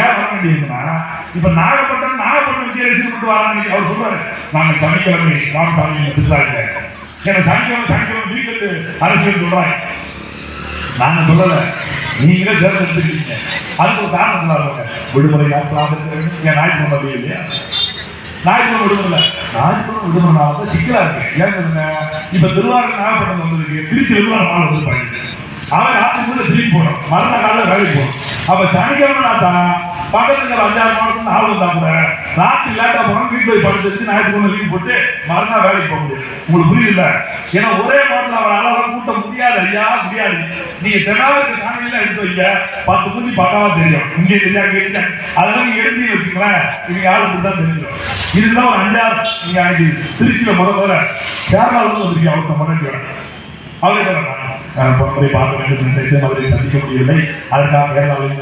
ஏன் வர வேண்டியிருக்குன்னா இப்ப நாகப்பட்டினம் நாகப்பட்டினம் வச்சு எலெக்ஷன் கொண்டு வராங்க அவர் சொல்றாரு. நாங்க சனிக்கிழமை ராமசாமி திருத்தாங்க. ஏன்னா சனிக்கிழமை சனிக்கிழமை வீட்டு அரசியல் சொல்றாங்க. நாங்க சொல்லல. நீங்களே தேர்ந்தெடுத்துக்கிட்டீங்க அதுக்கு ஒரு காரணம் சொல்லாங்க விடுமுறை நாட்களாக இருக்க வேண்டும் ஏன் ஞாயிற்றுக்கிழமை அப்படி இல்லையா? ஞாயிற்றுக்கிழமை விடுமுறை ஞாயிற்றுக்கிழமை விடுமுறை நாள் தான் சிக்கலா இருக்கு. ஏன் சொல்லுங்க இப்ப திருவாரூர் நாகப்பட்டினம் வந்திருக்கு. திருச்சி திருவாரூர் நாள் வந்து பாருங்க அவன் ராத்திரி கூட திரும்பி மறுநாள் காலையில் வேலைக்கு போகணும் சனிக்கிழமை நான் தான் பக்கத்துக்கு அஞ்சாறு மாவட்டம் ஆள் வந்தா கூட ராத்திரி லேட்டாக போனா வீட்டில் போய் படுத்து வச்சு ஞாயிற்றுக்கிழமை லீவ் போட்டு மறுநாள் வேலைக்கு போக முடியும் உங்களுக்கு புரியல ஏன்னா ஒரே மாதத்தில் அவர் அளவு கூட்ட முடியாது ஐயா முடியாது. நீங்கள் தென்னாவது காணொலியில எடுத்து வைங்க. பத்து மூஞ்சி பக்காவா தெரியும். இங்கே தெரியா அங்கே அதெல்லாம் நீங்கள் எடுத்து வச்சுக்கலாம் இவங்க ஆளு இப்படி தான் தெரியும் இதுதான் ஒரு அஞ்சாறு நீங்கள் அன்னைக்கு திருச்சியில் முத முறை கேரளாவிலேருந்து வந்திருக்கீங்க அவர்கிட்ட முன்னாடி அவரே சொல்றாங்க பொன்முறை பார்க்க வேண்டும் என்று நினைத்து அவரை சந்திக்க முடியவில்லை அதற்காக கேரளாவில்